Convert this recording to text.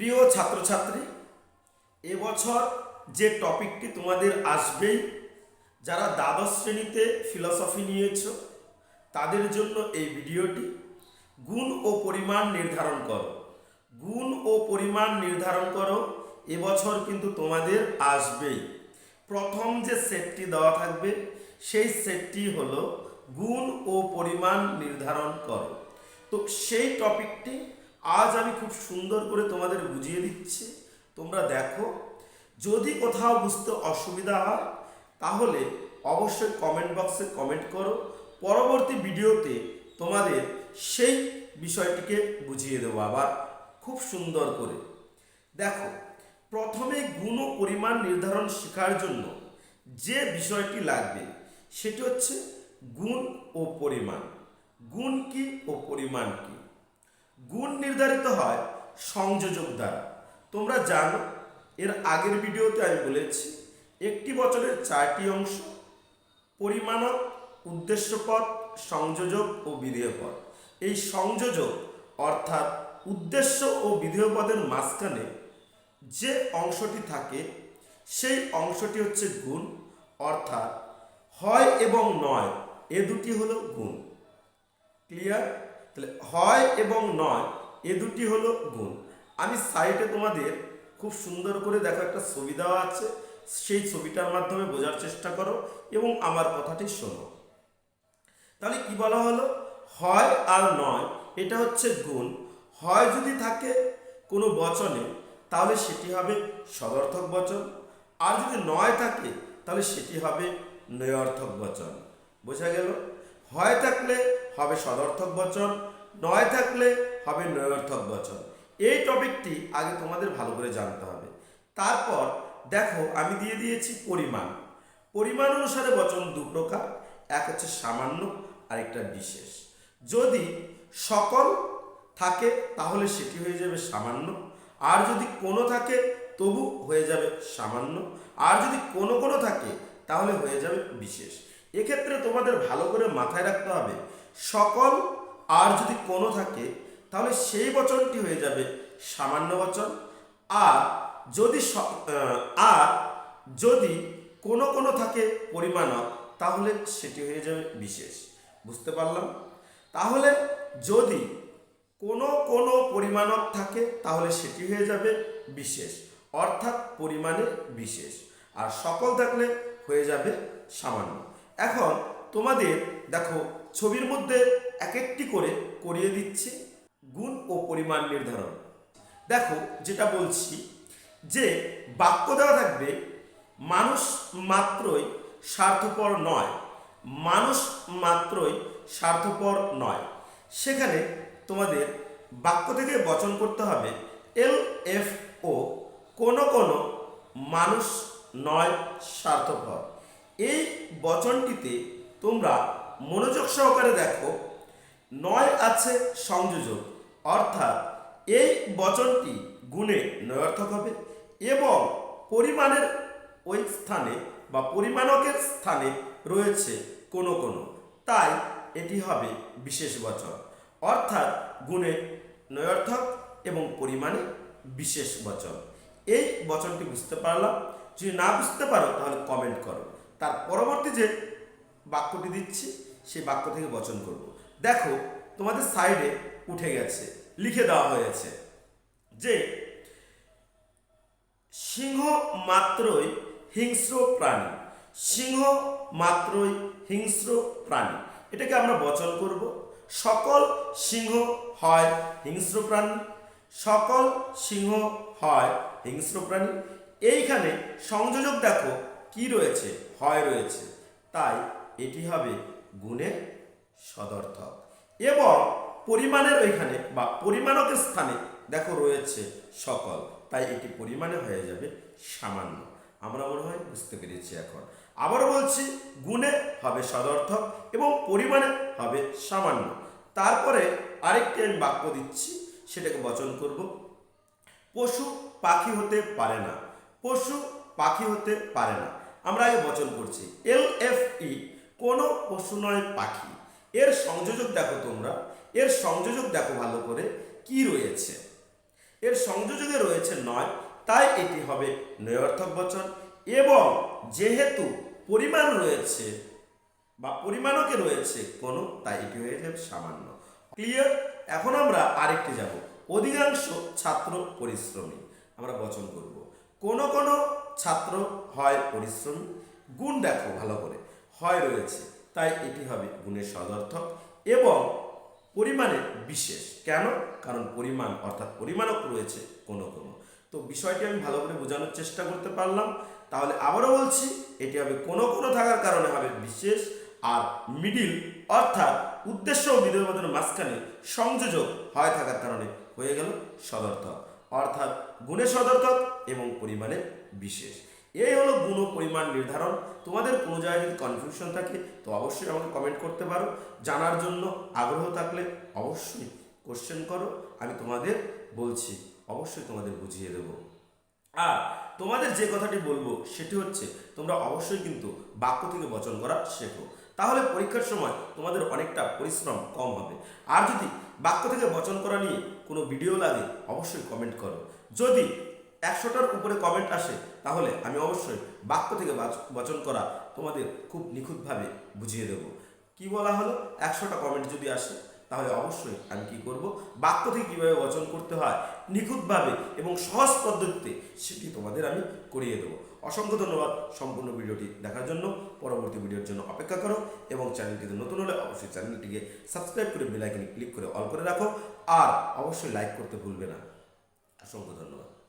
প্রিয় ছাত্রছাত্রী এবছর যে টপিকটি তোমাদের আসবেই, যারা দ্বাদশ শ্রেণীতে ফিলসফি নিয়েছ, তাদের জন্য এই ভিডিওটি। গুণ ও পরিমাণ নির্ধারণ করো। গুণ ও পরিমাণ নির্ধারণ করো এবছর কিন্তু তোমাদের আসবেই। প্রথম যে সেটটি দেওয়া থাকবে, সেই সেটটি হলো গুণ ও পরিমাণ নির্ধারণ করো। তো সেই টপিকটি আজ আমি খুব সুন্দর করে তোমাদের বুঝিয়ে দিচ্ছি। তোমরা দেখো, যদি কোথাও বুঝতে অসুবিধা হয়, তাহলে অবশ্যই কমেন্ট বক্সে কমেন্ট করো। পরবর্তী ভিডিওতে তোমাদের সেই বিষয়টিকে বুঝিয়ে দেবো আবার খুব সুন্দর করে। দেখো, প্রথমে গুণ পরিমাণ নির্ধারণ শেখার জন্য যে বিষয়টি লাগবে, সেটি হচ্ছে গুণ ও পরিমাণ। গুণ কি ও পরিমাণ কি? গুণ নির্ধারিত হয় সংযোজক দ্বারা। তোমরা জানো, এর আগের ভিডিওতে আমি বলেছি, একটি বছরের চারটি অংশ পরিমাণক উদ্দেশ্যপদ সংযোজক ও বিধেয়পদ এই সংযোজক অর্থাৎ উদ্দেশ্য ও বিধেয়পদের মাঝখানে যে অংশটি থাকে, সেই অংশটি হচ্ছে গুণ, অর্থাৎ হয় এবং নয়, এ দুটি হলো গুণ। ক্লিয়ার? তাহলে হয় এবং নয়, এ দুটি হলো গুণ। আমি সাইটে তোমাদের খুব সুন্দর করে দেখো একটা ছবি দেওয়া আছে, সেই ছবিটার মাধ্যমে বোঝার চেষ্টা করো এবং আমার কথাটি শোনো। তাহলে কি বলা হলো? হয় আর নয়, এটা হচ্ছে গুণ। হয় যদি থাকে কোনো বচনে, তাহলে সেটি হবে সদর্থক বচন। আর যদি নয় থাকে, তাহলে সেটি হবে নয়ার্থক বচন। বোঝা গেল? হয় থাকলে হবে সদর্থক বচন, নয় থাকলে হবে নয়ার্থক বচন। এই টপিকটি আগে তোমাদের ভালো করে জানতে হবে। তারপর দেখো, আমি দিয়ে দিয়েছি পরিমাণ। পরিমাণ অনুসারে বচন দু প্রকার, এক হচ্ছে সামান্য, আরেকটা বিশেষ। যদি সকল থাকে, তাহলে সেটি হয়ে যাবে সামান্য। আর যদি কোনো থাকে, তবু হয়ে যাবে সামান্য। আর যদি কোনো কোনো থাকে, তাহলে হয়ে যাবে বিশেষ। এক্ষেত্রে তোমাদের ভালো করে মাথায় রাখতে হবে, সকল আর যদি কোনো থাকে, তাহলে সেই বচনটি হয়ে যাবে সামান্য বচন। আর যদি আর যদি কোনো কোনো থাকে পরিমাণক তাহলে সেটি হয়ে যাবে বিশেষ। বুঝতে পারলাম? তাহলে যদি কোনো কোনো পরিমাণক থাকে, তাহলে সেটি হয়ে যাবে বিশেষ, অর্থাৎ পরিমাণে বিশেষ। আর সকল থাকলে হয়ে যাবে সামান্য। এখন তোমাদের, দেখো, ছবির মধ্যে এক একটি করে করিয়ে দিচ্ছি গুণ ও পরিমাণ নির্ধারণ। দেখো, যেটা বলছি, যে বাক্য দেওয়া থাকবে, মানুষ মাত্রই স্বার্থপর নয়, মানুষ মাত্রই স্বার্থপর নয়। সেখানে তোমাদের বাক্য থেকে বচন করতে হবে, এল, এফ, ও, কোনো কোনো মানুষ নয় স্বার্থপর। এই বচনটিতে তোমরা মনোযোগ সহকারে দেখো, নয় আছে সংযোজক, অর্থাৎ এই বচনটি গুণে নয়ার্থক হবে এবং পরিমাণের ওই স্থানে বা পরিমাণকের স্থানে রয়েছে কোনো কোনো। তাই এটি হবে বিশেষ বচন, অর্থাৎ গুণে নয়ার্থক এবং পরিমাণে বিশেষ বচন। এই বচনটি বুঝতে পারলাম? যদি না বুঝতে পারো, তাহলে কমেন্ট করো। তার পরবর্তী যে বাক্যটি দিচ্ছি, সেই বাক্য থেকে বচন করব। দেখো, তোমাদের সাইডে উঠে গেছে, লিখে দেওয়া হয়েছে যে, সিংহ মাত্রই হিংস্র প্রাণী। সিংহ মাত্রই হিংস্র প্রাণী। এটাকে আমরা বচন করব। সকল সিংহ হয় হিংস্র প্রাণী। সকল সিংহ হয় হিংস্র প্রাণী। এইখানে সংযোজক দেখো কি রয়েছে? হয় রয়েছে। তাই এটি হবে গুণের সদর্থক। এবং পরিমাণের ওইখানে বা পরিমাণকের স্থানে দেখো রয়েছে সকল। তাই এটি পরিমাণে হয়ে যাবে সামান্য। আমরা মনে হয় বুঝতে পেরেছি এখন। আবারও বলছি, গুণে হবে সদর্থক এবং পরিমাণে হবে সামান্য। তারপরে আরেকটি আমি বাক্য দিচ্ছি, সেটাকে বচন করব। পশু পাখি হতে পারে না। পশু পাখি হতে পারে না। আমরা আগে বচন করছি। এল এফ ই, কোনো পশু নয়, পাখি। এর সংযোজক দেখো তোমরা। এর সংযোজক দেখো ভালো করে কি রয়েছে। এর সংযোজকে রয়েছে নয়, তাই এটি হবে নয়ার্থক বচন। এবং যেহেতু পরিমাণ রয়েছে বা পরিমাণকে রয়েছে কোনো, তাই এটি হয়ে যাবে সামান্য। ক্লিয়ার এখন আমরা আরেকটি যাব। অধিকাংশ ছাত্র পরিশ্রমী। আমরা বচন করব। কোন কোন ছাত্র, হয় পরিশ্রমী, গুণ দেখো ভালো করে। হয় রয়েছে, তাই এটি হবে গুণের সদর্থক এবং পরিমাণে বিশেষ। কেন? কারণ পরিমাণ, অর্থাৎ পরিমাণক রয়েছে কোনো কোনো। তো বিষয়টি আমি ভালো করে বোঝানোর চেষ্টা করতে পারলাম। তাহলে আবারও বলছি, এটি হবে কোনো কোনো থাকার কারণে হবে বিশেষ আর মিডিল, অর্থাৎ উদ্দেশ্য ও বিধেয়বাদের মাঝখানে সংযোজক হয় থাকার কারণে হয়ে গেল সদর্থক। অর্থাৎ গুণের সদর্থক এবং পরিমাণে বিশেষ। এই হলো গুণ পরিমাণ নির্ধারণ। তোমাদের কোনো জায়গায় যদি কনফিউশন থাকে, তো অবশ্যই আমাকে কমেন্ট করতে পারো। জানার জন্য আগ্রহ থাকলে অবশ্যই কোশ্চেন করো। আমি তোমাদের বলছি, অবশ্যই তোমাদের বুঝিয়ে দেবো। আর তোমাদের যে কথাটি বলব, সেটি হচ্ছে তোমরা অবশ্যই কিন্তু বাক্য থেকে বচন করা শেখো। তাহলে পরীক্ষার সময় তোমাদের অনেকটা পরিশ্রম কম হবে। আর যদি বাক্য থেকে বচন করা নিয়ে কোনো ভিডিও লাগে, অবশ্যই কমেন্ট করো। যদি একশোটার উপরে কমেন্ট আসে, তাহলে আমি অবশ্যই বাক্য থেকে বাচ- বচন করা তোমাদের খুব নিখুঁতভাবে বুঝিয়ে দেব। কি বলা হলো? একশোটা কমেন্ট যদি আসে তাহলে অবশ্যই আমি কি করব? বাক্য থেকে কীভাবে বচন করতে হয়? নিখুঁতভাবে এবং সহজ পদ্ধতিতে সেটি তোমাদের আমি করিয়ে দেবো। অসংখ্য ধন্যবাদ সম্পূর্ণ ভিডিওটি দেখার জন্য। পরবর্তী ভিডিওর জন্য অপেক্ষা করো এবং চ্যানেলটিতে নতুন হলে অবশ্যই চ্যানেলটিকে সাবস্ক্রাইব করে বেলাইকনে ক্লিক করে অল করে রাখো। আর অবশ্যই লাইক করতে ভুলবে না। অসংখ্য ধন্যবাদ।